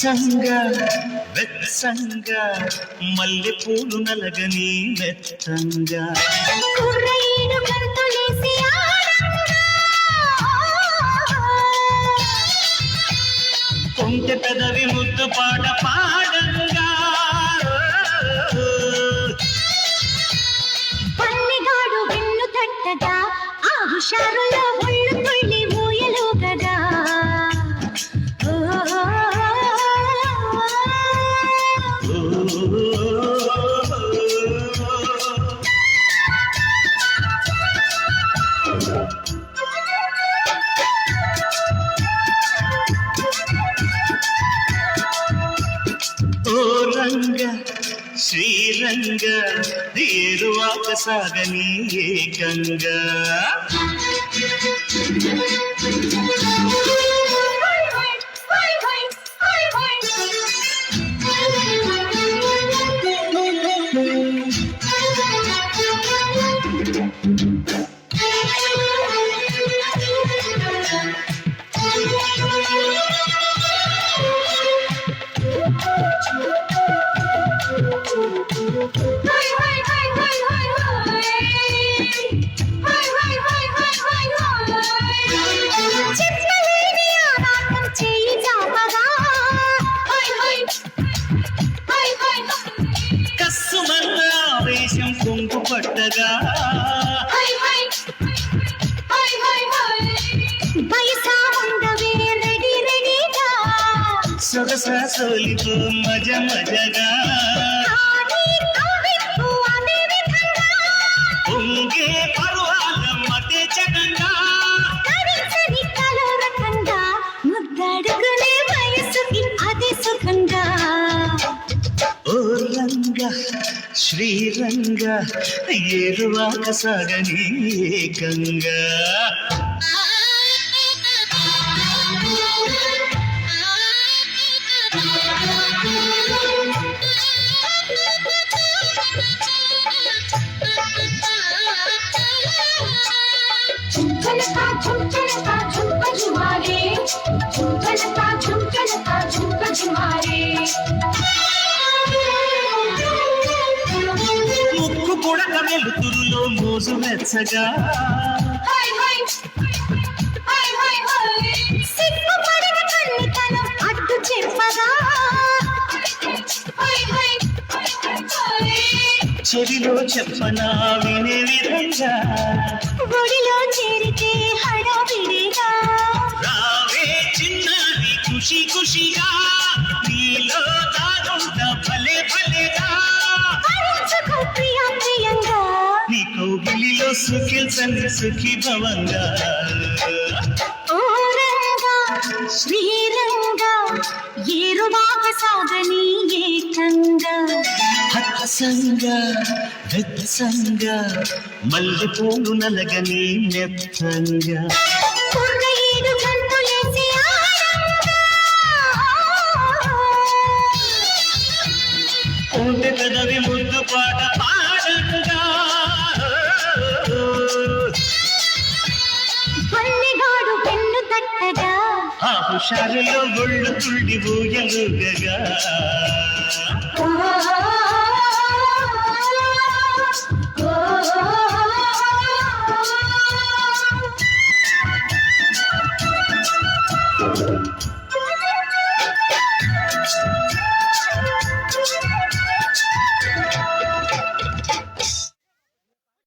హత్సంగా వెత్సంగా మల్లె పూలు నలగని ఆడంగా. కొంటె పెదవి ముద్దు పాట పాడంగా పల్లెగాడు వెన్ను తట్టగా ఆ హుషారులో శ్రీరంగ ఏరువాక సాగని ఏకంగా ఆవేశం కొంగు పట్టగా. సొగస సోలిపో మజ మజగా. రంగ శ్రీరంగ ఏరువాక సాగని ఏకంగా హాయ్ హాయ్ చెవిలో చెప్పనా వినే విధంగా. గుడిలో చేరితే హడావిడిగా సుఖించండి సుఖీ భవంగా. శ్రీరంగ ఏరువాక సాగని ఏకంగ. హత్సంగ వెత్సంగ మల్లెపూలు నలగని నెత్తంగ. పాట పట్టగా ఆ హుషారులో ఒళ్ళు తుళ్ళి ఊయలుగగా